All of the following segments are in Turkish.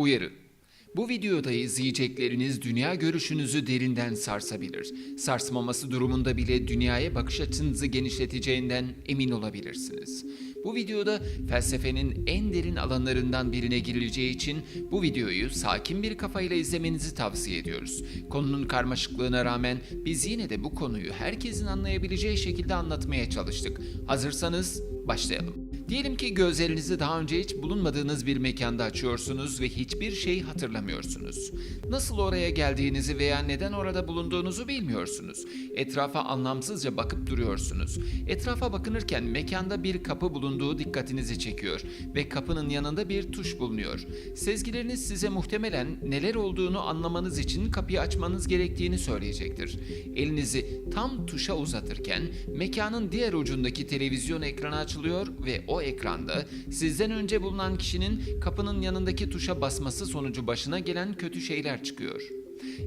Uyarı. Bu videoda izleyecekleriniz dünya görüşünüzü derinden sarsabilir. Sarsmaması durumunda bile dünyaya bakış açınızı genişleteceğinden emin olabilirsiniz. Bu videoda felsefenin en derin alanlarından birine girileceği için bu videoyu sakin bir kafayla izlemenizi tavsiye ediyoruz. Konunun karmaşıklığına rağmen biz yine de bu konuyu herkesin anlayabileceği şekilde anlatmaya çalıştık. Hazırsanız başlayalım. Diyelim ki gözlerinizi daha önce hiç bulunmadığınız bir mekanda açıyorsunuz ve hiçbir şey hatırlamıyorsunuz. Nasıl oraya geldiğinizi veya neden orada bulunduğunuzu bilmiyorsunuz. Etrafa anlamsızca bakıp duruyorsunuz. Etrafa bakınırken mekanda bir kapı bulunduğu dikkatinizi çekiyor ve kapının yanında bir tuş bulunuyor. Sezgileriniz size muhtemelen neler olduğunu anlamanız için kapıyı açmanız gerektiğini söyleyecektir. Elinizi tam tuşa uzatırken mekanın diğer ucundaki televizyon ekranı açılıyor ve o ekranda sizden önce bulunan kişinin kapının yanındaki tuşa basması sonucu başına gelen kötü şeyler çıkıyor.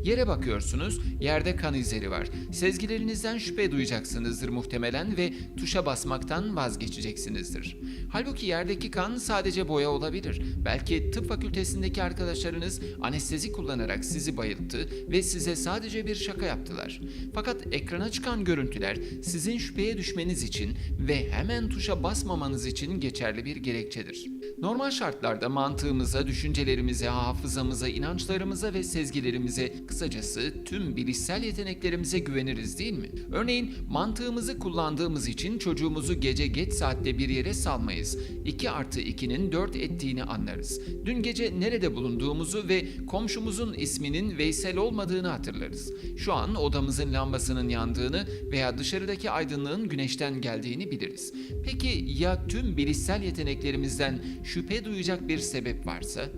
Yere bakıyorsunuz, yerde kan izleri var. Sezgilerinizden şüphe duyacaksınızdır muhtemelen ve tuşa basmaktan vazgeçeceksinizdir. Halbuki yerdeki kan sadece boya olabilir. Belki tıp fakültesindeki arkadaşlarınız anestezi kullanarak sizi bayılttı ve size sadece bir şaka yaptılar. Fakat ekrana çıkan görüntüler sizin şüpheye düşmeniz için ve hemen tuşa basmamanız için geçerli bir gerekçedir. Normal şartlarda mantığımıza, düşüncelerimize, hafızamıza, inançlarımıza ve sezgilerimize, kısacası tüm bilişsel yeteneklerimize güveniriz değil mi? Örneğin mantığımızı kullandığımız için çocuğumuzu gece geç saatte bir yere salmayız. 2 artı 2'nin 4 ettiğini anlarız. Dün gece nerede bulunduğumuzu ve komşumuzun isminin Veysel olmadığını hatırlarız. Şu an odamızın lambasının yandığını veya dışarıdaki aydınlığın güneşten geldiğini biliriz. Peki ya tüm bilişsel yeteneklerimizden şüphe duyacak bir sebep varsa?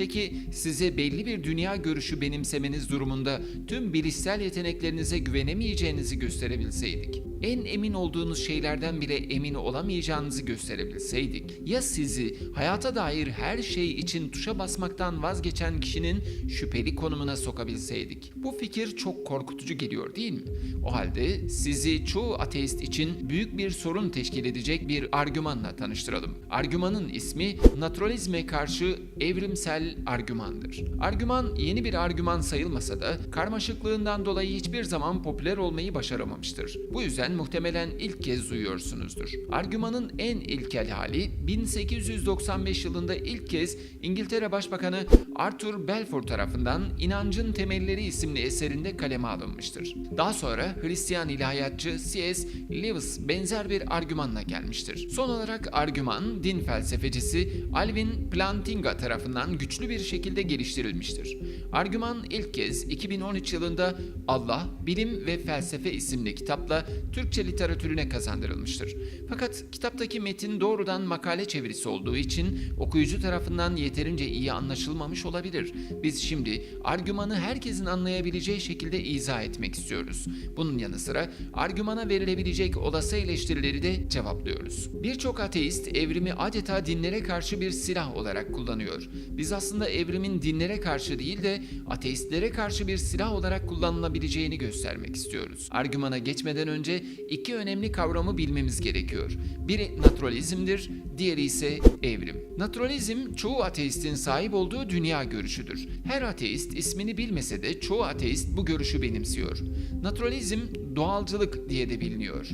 Peki size belli bir dünya görüşü benimsemeniz durumunda tüm bilişsel yeteneklerinize güvenemeyeceğinizi gösterebilseydik, en emin olduğunuz şeylerden bile emin olamayacağınızı gösterebilseydik, ya sizi hayata dair her şey için tuşa basmaktan vazgeçen kişinin şüpheli konumuna sokabilseydik? Bu fikir çok korkutucu geliyor değil mi? O halde sizi çoğu ateist için büyük bir sorun teşkil edecek bir argümanla tanıştıralım. Argümanın ismi naturalizme karşı evrimsel argümandır. Argüman yeni bir argüman sayılmasa da karmaşıklığından dolayı hiçbir zaman popüler olmayı başaramamıştır. Bu yüzden muhtemelen ilk kez duyuyorsunuzdur. Argümanın en ilkel hali 1895 yılında ilk kez İngiltere Başbakanı Arthur Balfour tarafından İnancın Temelleri isimli eserinde kaleme alınmıştır. Daha sonra Hristiyan ilahiyatçı C.S. Lewis benzer bir argümanla gelmiştir. Son olarak argüman din felsefecisi Alvin Plantinga tarafından güçlü bir şekilde geliştirilmiştir. Argüman ilk kez 2013 yılında Allah, Bilim ve Felsefe isimli kitapla Türkçe literatürüne kazandırılmıştır. Fakat kitaptaki metin doğrudan makale çevirisi olduğu için okuyucu tarafından yeterince iyi anlaşılmamış olabilir. Biz şimdi argümanı herkesin anlayabileceği şekilde izah etmek istiyoruz. Bunun yanı sıra argümana verilebilecek olası eleştirileri de cevaplıyoruz. Birçok ateist evrimi adeta dinlere karşı bir silah olarak kullanıyor. Biz aslında evrimin dinlere karşı değil de ateistlere karşı bir silah olarak kullanılabileceğini göstermek istiyoruz. Argümana geçmeden önce iki önemli kavramı bilmemiz gerekiyor. Biri naturalizmdir, diğeri ise evrim. Naturalizm çoğu ateistin sahip olduğu dünya görüşüdür. Her ateist ismini bilmese de çoğu ateist bu görüşü benimsiyor. Naturalizm doğalcılık diye de biliniyor.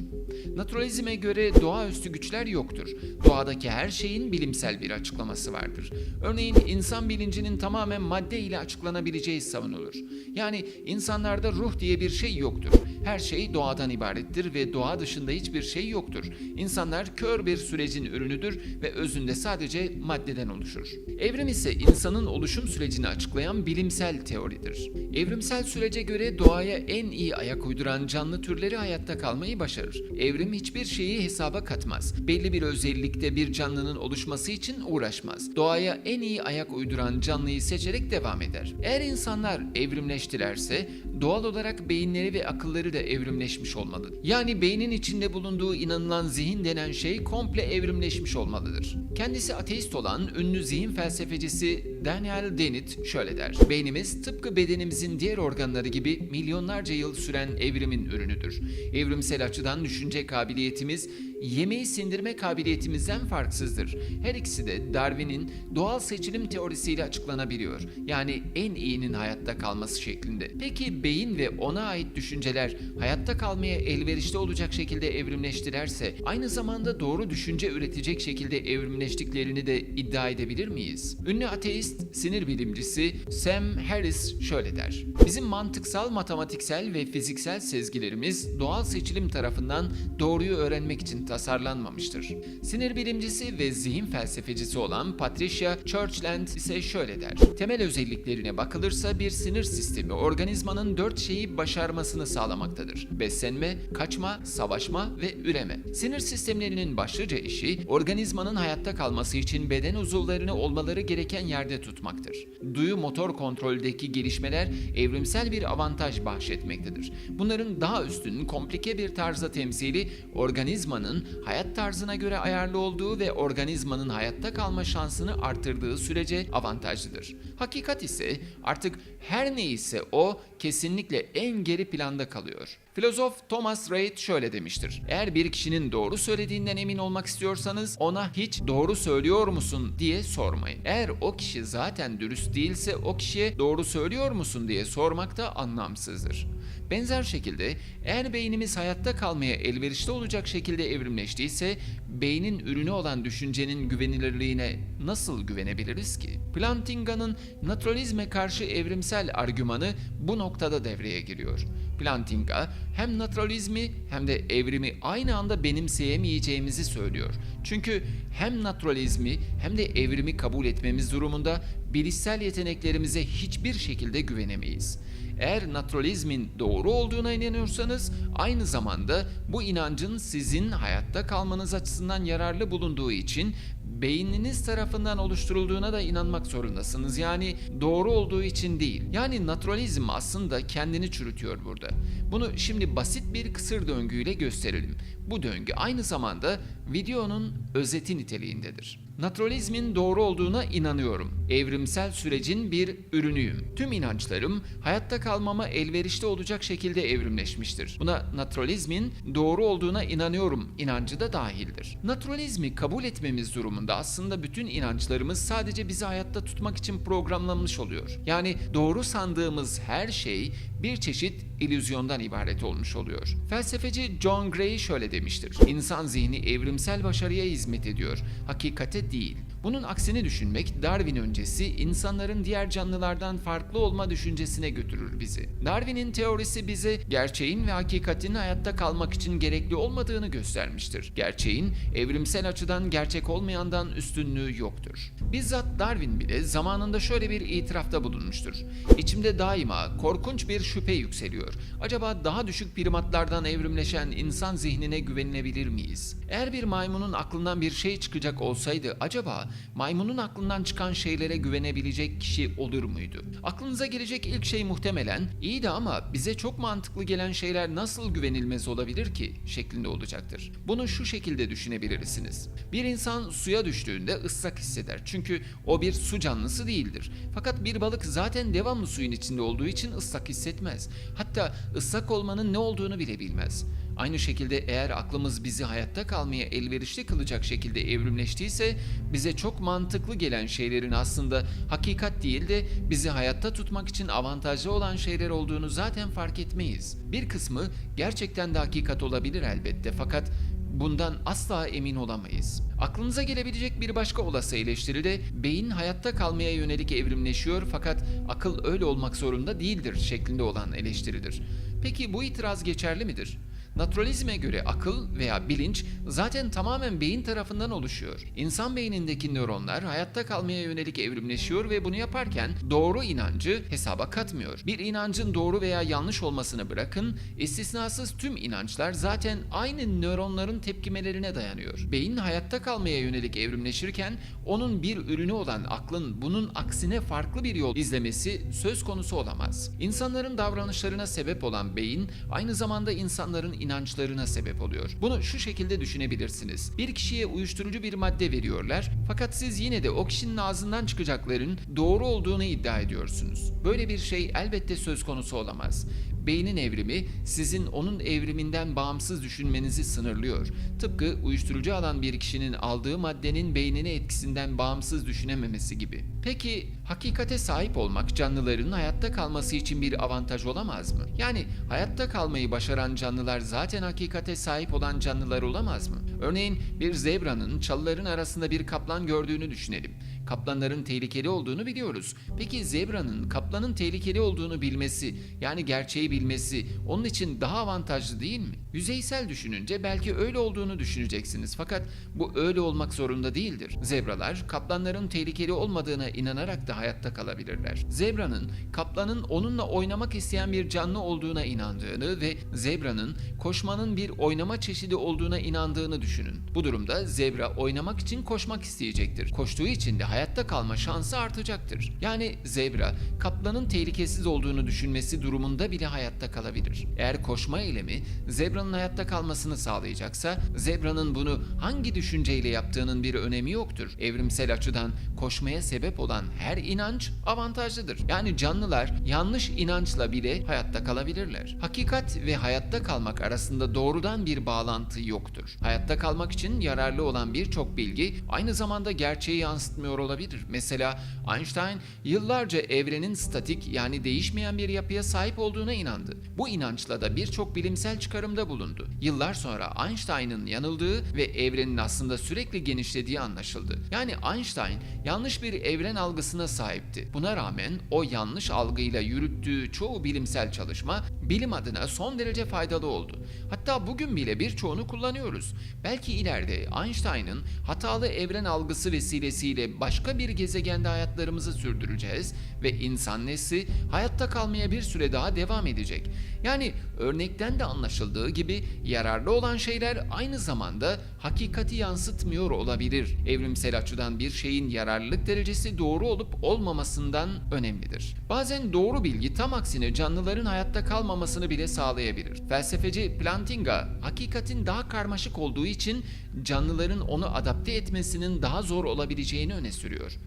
Naturalizme göre doğaüstü güçler yoktur. Doğadaki her şeyin bilimsel bir açıklaması vardır. Örneğin insan bilincinin tamamen madde ile açıklanabileceği savunulur. Yani insanlarda ruh diye bir şey yoktur. Her şey doğadan ibarettir ve doğa dışında hiçbir şey yoktur. İnsanlar kör bir sürecin ürünüdür ve özünde sadece maddeden oluşur. Evrim ise insanın oluşum sürecini açıklayan bilimsel teoridir. Evrimsel sürece göre doğaya en iyi ayak uyduran canlı türleri hayatta kalmayı başarır. Evrim hiçbir şeyi hesaba katmaz. Belli bir özellikte bir canlının oluşması için uğraşmaz. Doğaya en iyi ayak uyduran canlıyı seçerek devam eder. Eğer insanlar evrimleştilerse doğal olarak beyinleri ve akılları da evrimleşmiş olmalı. Yani beynin içinde bulunduğu inanılan zihin denen şey komple evrimleşmiş olmalıdır. Kendisi ateist olan ünlü zihin felsefecisi Daniel Dennett şöyle der. Beynimiz tıpkı bedenimizin diğer organları gibi milyonlarca yıl süren evrimin ürünüdür. Evrimsel açıdan düşünce kabiliyetimiz yemeği sindirme kabiliyetimizden farksızdır. Her ikisi de Darwin'in doğal seçilim teorisiyle açıklanabiliyor. Yani en iyinin hayatta kalması şeklinde. Peki beyin ve ona ait düşünceler hayatta kalmaya elverişli olacak şekilde evrimleştilerse aynı zamanda doğru düşünce üretecek şekilde evrimleştiklerini de iddia edebilir miyiz? Ünlü ateist, sinir bilimcisi Sam Harris şöyle der. Bizim mantıksal, matematiksel ve fiziksel sezgilerimiz doğal seçilim tarafından doğruyu öğrenmek için tasarlanmamıştır. Sinir bilimcisi ve zihin felsefecisi olan Patricia Churchland ise şöyle der. Temel özelliklerine bakılırsa bir sinir sistemi organizmanın dört şeyi başarmasını sağlamaktadır. Beslenme, kaçma, savaşma ve üreme. Sinir sistemlerinin başlıca işi organizmanın hayatta kalması için beden uzuvlarını olmaları gereken yerde tutmaktır. Duyu motor kontroldeki gelişmeler evrimsel bir avantaj bahşetmektedir. Bunların daha üstün, komplike bir tarzda temsili organizmanın hayat tarzına göre ayarlı olduğu ve organizmanın hayatta kalma şansını artırdığı sürece avantajlıdır. Hakikat ise artık her neyse o kesinlikle en geri planda kalıyor. Filozof Thomas Reid şöyle demiştir. Eğer bir kişinin doğru söylediğinden emin olmak istiyorsanız ona hiç doğru söylüyor musun diye sormayın. Eğer o kişi zaten dürüst değilse o kişiye doğru söylüyor musun diye sormak da anlamsızdır. Benzer şekilde eğer beynimiz hayatta kalmaya elverişli olacak şekilde evrimleştiyse beynin ürünü olan düşüncenin güvenilirliğine nasıl güvenebiliriz ki? Plantinga'nın naturalizme karşı evrimsel argümanı bu noktada devreye giriyor. Plantinga hem naturalizmi hem de evrimi aynı anda benimseyemeyeceğimizi söylüyor. Çünkü hem naturalizmi hem de evrimi kabul etmemiz durumunda bilişsel yeteneklerimize hiçbir şekilde güvenemeyiz. Eğer naturalizmin doğru olduğuna inanıyorsanız aynı zamanda bu inancın sizin hayatta kalmanız açısından yararlı bulunduğu için beyniniz tarafından oluşturulduğuna da inanmak zorundasınız. Yani doğru olduğu için değil. Yani naturalizm aslında kendini çürütüyor burada. Bunu şimdi basit bir kısır döngüyle gösterelim. Bu döngü aynı zamanda videonun özeti niteliğindedir. Naturalizmin doğru olduğuna inanıyorum. Evrimsel sürecin bir ürünüyüm. Tüm inançlarım hayatta kalmama elverişli olacak şekilde evrimleşmiştir. Buna naturalizmin doğru olduğuna inanıyorum inancı da dahildir. Naturalizmi kabul etmemiz durumunda aslında bütün inançlarımız sadece bizi hayatta tutmak için programlanmış oluyor. Yani doğru sandığımız her şey bir çeşit illüzyondan ibaret olmuş oluyor. Felsefeci John Gray şöyle demiştir. İnsan zihni evrimsel başarıya hizmet ediyor, hakikate değil. Bunun aksini düşünmek Darwin öncesi insanların diğer canlılardan farklı olma düşüncesine götürür bizi. Darwin'in teorisi bize gerçeğin ve hakikatin hayatta kalmak için gerekli olmadığını göstermiştir. Gerçeğin evrimsel açıdan gerçek olmayandan üstünlüğü yoktur. Bizzat Darwin bile zamanında şöyle bir itirafta bulunmuştur. İçimde daima korkunç bir şüphe yükseliyor. Acaba daha düşük primatlardan evrimleşen insan zihnine güvenilebilir miyiz? Eğer bir maymunun aklından bir şey çıkacak olsaydı acaba maymunun aklından çıkan şeylere güvenebilecek kişi olur muydu? Aklınıza gelecek ilk şey muhtemelen iyi de ama bize çok mantıklı gelen şeyler nasıl güvenilmez olabilir ki şeklinde olacaktır. Bunu şu şekilde düşünebilirsiniz. Bir insan suya düştüğünde ıslak hisseder. Çünkü o bir su canlısı değildir. Fakat bir balık zaten devamlı suyun içinde olduğu için ıslak hissetmez. Hatta ıslak olmanın ne olduğunu bile bilmez. Aynı şekilde eğer aklımız bizi hayatta kalmaya elverişli kılacak şekilde evrimleştiyse bize çok mantıklı gelen şeylerin aslında hakikat değil de bizi hayatta tutmak için avantajlı olan şeyler olduğunu zaten fark etmeyiz. Bir kısmı gerçekten de hakikat olabilir elbette fakat Bundan asla emin olamayız. Aklınıza gelebilecek bir başka olası eleştiri de beyin hayatta kalmaya yönelik evrimleşiyor fakat akıl öyle olmak zorunda değildir şeklinde olan eleştiridir. Peki bu itiraz geçerli midir? Naturalizme göre akıl veya bilinç zaten tamamen beyin tarafından oluşuyor. İnsan beynindeki nöronlar hayatta kalmaya yönelik evrimleşiyor ve bunu yaparken doğru inancı hesaba katmıyor. Bir inancın doğru veya yanlış olmasını bırakın, istisnasız tüm inançlar zaten aynı nöronların tepkimelerine dayanıyor. Beyin hayatta kalmaya yönelik evrimleşirken onun bir ürünü olan aklın bunun aksine farklı bir yol izlemesi söz konusu olamaz. İnsanların davranışlarına sebep olan beyin aynı zamanda insanların inançlarına sebep oluyor. Bunu şu şekilde düşünebilirsiniz. Bir kişiye uyuşturucu bir madde veriyorlar fakat siz yine de o kişinin ağzından çıkacakların doğru olduğunu iddia ediyorsunuz. Böyle bir şey elbette söz konusu olamaz. Beynin evrimi sizin onun evriminden bağımsız düşünmenizi sınırlıyor. Tıpkı uyuşturucu alan bir kişinin aldığı maddenin beynine etkisinden bağımsız düşünememesi gibi. Peki hakikate sahip olmak canlıların hayatta kalması için bir avantaj olamaz mı? Yani hayatta kalmayı başaran canlılar zaten hakikate sahip olan canlılar olamaz mı? Örneğin bir zebranın çalıların arasında bir kaplan gördüğünü düşünelim. Kaplanların tehlikeli olduğunu biliyoruz. Peki zebranın kaplanın tehlikeli olduğunu bilmesi, yani gerçeği bilmesi onun için daha avantajlı değil mi? Yüzeysel düşününce belki öyle olduğunu düşüneceksiniz fakat bu öyle olmak zorunda değildir. Zebralar kaplanların tehlikeli olmadığına inanarak da hayatta kalabilirler. Zebranın kaplanın onunla oynamak isteyen bir canlı olduğuna inandığını ve zebranın koşmanın bir oynama çeşidi olduğuna inandığını düşünün. Bu durumda zebra oynamak için koşmak isteyecektir. Koştuğu için de hayatta kalma şansı artacaktır. Yani zebra kaplanın tehlikesiz olduğunu düşünmesi durumunda bile hayatta kalabilir. Eğer koşma eylemi zebranın hayatta kalmasını sağlayacaksa zebranın bunu hangi düşünceyle yaptığının bir önemi yoktur. Evrimsel açıdan koşmaya sebep olan her inanç avantajlıdır. Yani canlılar yanlış inançla bile hayatta kalabilirler. Hakikat ve hayatta kalmak arasında doğrudan bir bağlantı yoktur. Hayatta kalmak için yararlı olan birçok bilgi aynı zamanda gerçeği yansıtmıyor olabilir. Mesela Einstein yıllarca evrenin statik yani değişmeyen bir yapıya sahip olduğuna inandı. Bu inançla da birçok bilimsel çıkarımda bulundu. Yıllar sonra Einstein'ın yanıldığı ve evrenin aslında sürekli genişlediği anlaşıldı. Yani Einstein yanlış bir evren algısına sahipti. Buna rağmen o yanlış algıyla yürüttüğü çoğu bilimsel çalışma bilim adına son derece faydalı oldu. Hatta bugün bile birçoğunu kullanıyoruz. Belki ileride Einstein'ın hatalı evren algısı vesilesiyle başka bir gezegende hayatlarımızı sürdüreceğiz ve insan nesli hayatta kalmaya bir süre daha devam edecek. Yani örnekten de anlaşıldığı gibi yararlı olan şeyler aynı zamanda hakikati yansıtmıyor olabilir. Evrimsel açıdan bir şeyin yararlılık derecesi doğru olup olmamasından önemlidir. Bazen doğru bilgi tam aksine canlıların hayatta kalmamasını bile sağlayabilir. Felsefeci Plantinga hakikatin daha karmaşık olduğu için canlıların onu adapte etmesinin daha zor olabileceğini öne sürüyor.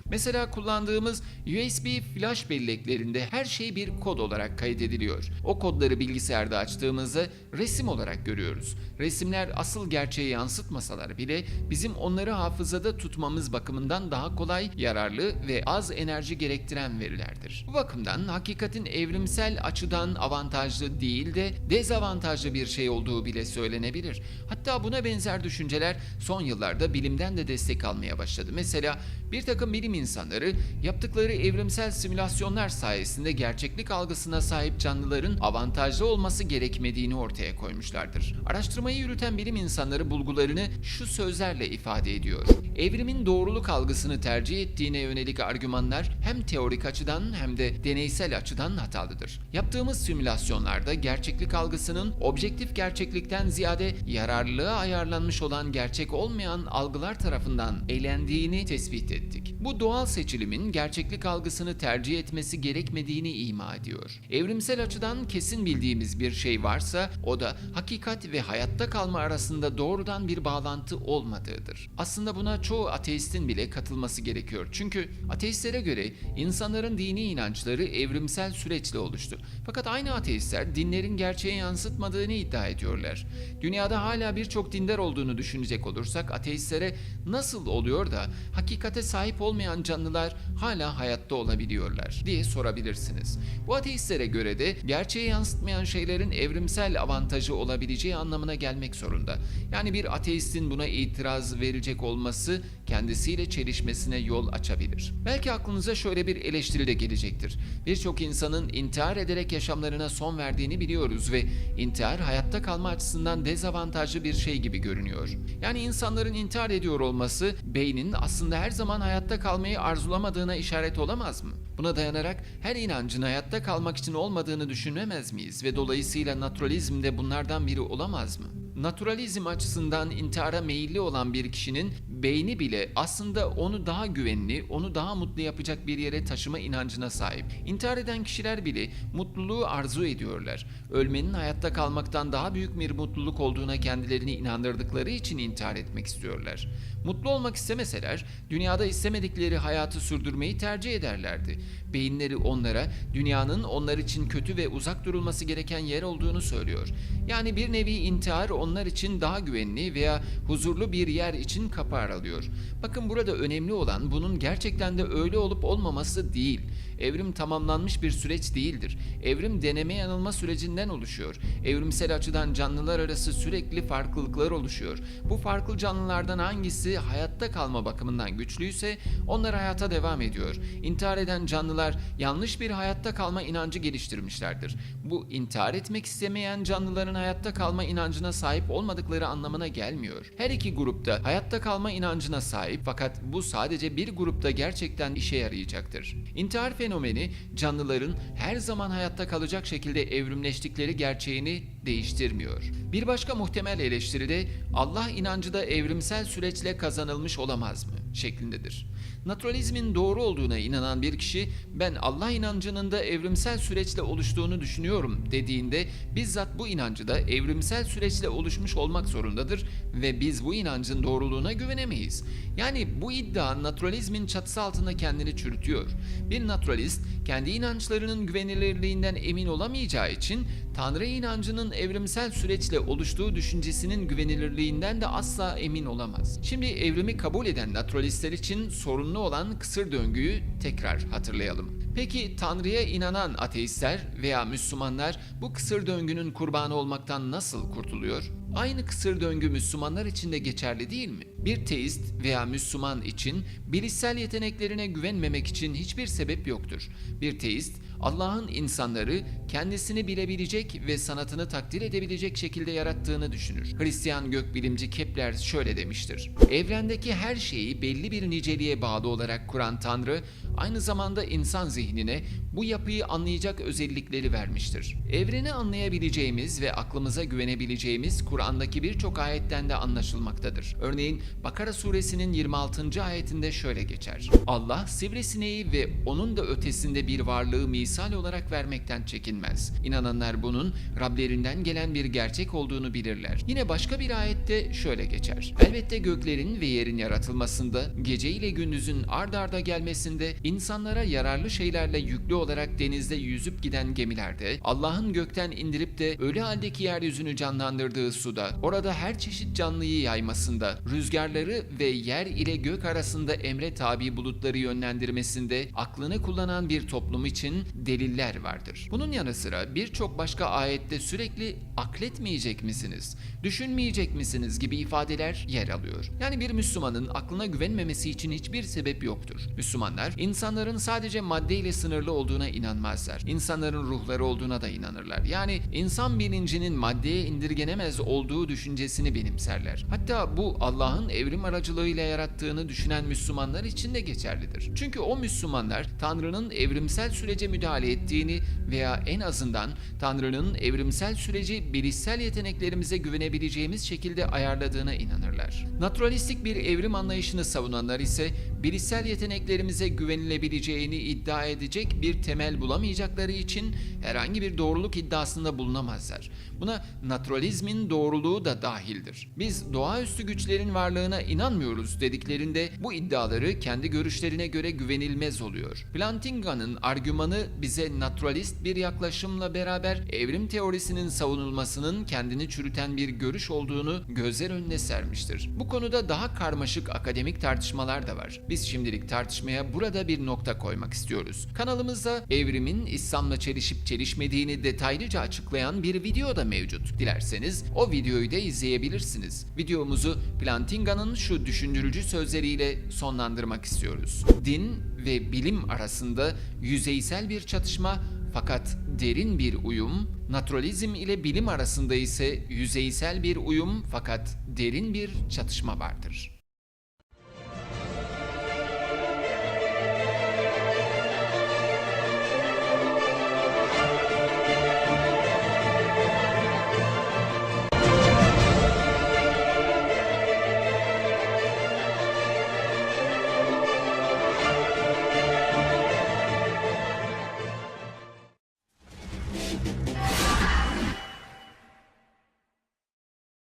Mesela kullandığımız USB flash belleklerinde her şey bir kod olarak kaydediliyor. O kodları bilgisayarda açtığımızda resim olarak görüyoruz. Resimler asıl gerçeği yansıtmasalar bile bizim onları hafızada tutmamız bakımından daha kolay, yararlı ve az enerji gerektiren verilerdir. Bu bakımdan hakikatin evrimsel açıdan avantajlı değil de dezavantajlı bir şey olduğu bile söylenebilir. Hatta buna benzer düşünceler son yıllarda bilimden de destek almaya başladı. Mesela bir takım bilim insanları yaptıkları evrimsel simülasyonlar sayesinde gerçeklik algısına sahip canlıların avantajlı olması gerekmediğini ortaya koymuşlardır. Araştırmayı yürüten bilim insanları bulgularını şu sözlerle ifade ediyor. Evrimin doğruluk algısını tercih ettiğine yönelik argümanlar hem teorik açıdan hem de deneysel açıdan hatalıdır. Yaptığımız simülasyonlarda gerçeklik algısının objektif gerçeklikten ziyade yararlılığa ayarlanmış olan gerçek olmayan algılar tarafından elendiğini tespit ettik ettik. Bu doğal seçilimin gerçeklik algısını tercih etmesi gerekmediğini ima ediyor. Evrimsel açıdan kesin bildiğimiz bir şey varsa o da hakikat ve hayatta kalma arasında doğrudan bir bağlantı olmadığıdır. Aslında buna çoğu ateistin bile katılması gerekiyor. Çünkü ateistlere göre insanların dini inançları evrimsel süreçle oluştu. Fakat aynı ateistler dinlerin gerçeği yansıtmadığını iddia ediyorlar. Dünyada hala birçok dindar olduğunu düşünecek olursak ateistlere nasıl oluyor da hakikate sahip olmayan canlılar hala hayatta olabiliyorlar diye sorabilirsiniz. Bu ateistlere göre de gerçeği yansıtmayan şeylerin evrimsel avantajı olabileceği anlamına gelmek zorunda. Yani bir ateistin buna itiraz verecek olması kendisiyle çelişmesine yol açabilir. Belki aklınıza şöyle bir eleştiri de gelecektir. Birçok insanın intihar ederek yaşamlarına son verdiğini biliyoruz ve intihar hayatta kalma açısından dezavantajlı bir şey gibi görünüyor. Yani insanların intihar ediyor olması beynin aslında her zaman hayatta kalmayı arzulamadığına işaret olamaz mı? Buna dayanarak her inancın hayatta kalmak için olmadığını düşünemez miyiz ve dolayısıyla naturalizm de bunlardan biri olamaz mı? Naturalizm açısından intihara meyilli olan bir kişinin beyni bile aslında onu daha güvenli, onu daha mutlu yapacak bir yere taşıma inancına sahip. İntihar eden kişiler bile mutluluğu arzu ediyorlar. Ölmenin hayatta kalmaktan daha büyük bir mutluluk olduğuna kendilerini inandırdıkları için intihar etmek istiyorlar. Mutlu olmak istemeseler dünyada istemedikleri hayatı sürdürmeyi tercih ederlerdi. Beyinleri onlara dünyanın onlar için kötü ve uzak durulması gereken yer olduğunu söylüyor. Yani bir nevi intihar onlar için daha güvenli veya huzurlu bir yer için kapı aralıyor. Bakın burada önemli olan bunun gerçekten de öyle olup olmaması değil. Evrim tamamlanmış bir süreç değildir. Evrim deneme yanılma sürecinden oluşuyor. Evrimsel açıdan canlılar arası sürekli farklılıklar oluşuyor. Bu farklı canlılardan hangisi hayatta kalma bakımından güçlüyse onlar hayata devam ediyor. İntihar eden canlılar yanlış bir hayatta kalma inancı geliştirmişlerdir. Bu intihar etmek istemeyen canlıların hayatta kalma inancına sahip olmadıkları anlamına gelmiyor. Her iki grupta hayatta kalma inancına sahip fakat bu sadece bir grupta gerçekten işe yarayacaktır. İntihar fenomeni canlıların her zaman hayatta kalacak şekilde evrimleştikleri gerçeğini değiştirmiyor. Bir başka muhtemel eleştiri de Allah inancı da evrimsel süreçle kazanılmış olamaz mı şeklindedir. Naturalizmin doğru olduğuna inanan bir kişi ben Allah inancının da evrimsel süreçle oluştuğunu düşünüyorum dediğinde bizzat bu inancı da evrimsel süreçle oluşmuş olmak zorundadır ve biz bu inancın doğruluğuna güvenemeyiz. Yani bu iddia naturalizmin çatısı altında kendini çürütüyor. Bir naturalist kendi inançlarının güvenilirliğinden emin olamayacağı için Tanrı inancının evrimsel süreçle oluştuğu düşüncesinin güvenilirliğinden de asla emin olamaz. Şimdi evrimi kabul eden naturalistler için sorunlu olan kısır döngüyü tekrar hatırlayalım. Peki Tanrı'ya inanan ateistler veya Müslümanlar bu kısır döngünün kurbanı olmaktan nasıl kurtuluyor? Aynı kısır döngü Müslümanlar için de geçerli değil mi? Bir teist veya Müslüman için bilişsel yeteneklerine güvenmemek için hiçbir sebep yoktur. Bir teist Allah'ın insanları kendisini bilebilecek ve sanatını takdir edebilecek şekilde yarattığını düşünür. Hristiyan gökbilimci Kepler şöyle demiştir. Evrendeki her şeyi belli bir niceliğe bağlı olarak kuran Tanrı aynı zamanda insan zihnine bu yapıyı anlayacak özellikleri vermiştir. Evreni anlayabileceğimiz ve aklımıza güvenebileceğimiz Kur'an'daki birçok ayetten de anlaşılmaktadır. Örneğin Bakara suresinin 26. ayetinde şöyle geçer. Allah sivrisineği ve onun da ötesinde bir varlığı misal olarak vermekten çekinmez. İnananlar bunun Rablerinden gelen bir gerçek olduğunu bilirler. Yine başka bir ayette şöyle geçer. Elbette göklerin ve yerin yaratılmasında, gece ile gündüzün ard arda gelmesinde, insanlara yararlı şeylerle yüklü olarak denizde yüzüp giden gemilerde, Allah'ın gökten indirip de ölü haldeki yeryüzünü canlandırdığı suda, orada her çeşit canlıyı yaymasında, rüzgarları ve yer ile gök arasında emre tabi bulutları yönlendirmesinde aklını kullanan bir toplum için deliller vardır. Bunun yanı sıra birçok başka ayette sürekli akletmeyecek misiniz, düşünmeyecek misiniz gibi ifadeler yer alıyor. Yani bir Müslümanın aklına güvenmemesi için hiçbir sebep yoktur. Müslümanlar insanların sadece maddeyle sınırlı olduğuna inanmazlar. İnsanların ruhları olduğuna da inanırlar. Yani insan bilincinin maddeye indirgenemez olduğu düşüncesini benimserler. Hatta bu Allah'ın evrim aracılığıyla yarattığını düşünen Müslümanlar için de geçerlidir. Çünkü o Müslümanlar Tanrı'nın evrimsel sürece müdahale ettiğini veya en azından Tanrı'nın evrimsel süreci bilişsel yeteneklerimize güvenebileceğimiz şekilde ayarladığına inanırlar. Naturalistik bir evrim anlayışını savunanlar ise bilişsel yeteneklerimize güvenilebileceğini iddia edecek bir temel bulamayacakları için herhangi bir doğruluk iddiasında bulunamazlar. Buna naturalizmin doğruluğu da dahildir. Biz doğaüstü güçlerin varlığına inanmıyoruz dediklerinde bu iddiaları kendi görüşlerine göre güvenilmez oluyor. Plantinga'nın argümanı bize naturalist bir yaklaşımla beraber evrim teorisinin savunulmasının kendini çürüten bir görüş olduğunu gözler önüne sermiştir. Bu konuda daha karmaşık akademik tartışmalar da var. Biz şimdilik tartışmaya burada bir nokta koymak istiyoruz. Kanalımızda evrimin İslam'la çelişip çelişmediğini detaylıca açıklayan bir video da mevcut. Dilerseniz o videoyu da izleyebilirsiniz. Videomuzu Plantinga'nın şu düşündürücü sözleriyle sonlandırmak istiyoruz. Din ve bilim arasında yüzeysel bir çatışma fakat derin bir uyum, naturalizm ile bilim arasında ise yüzeysel bir uyum fakat derin bir çatışma vardır.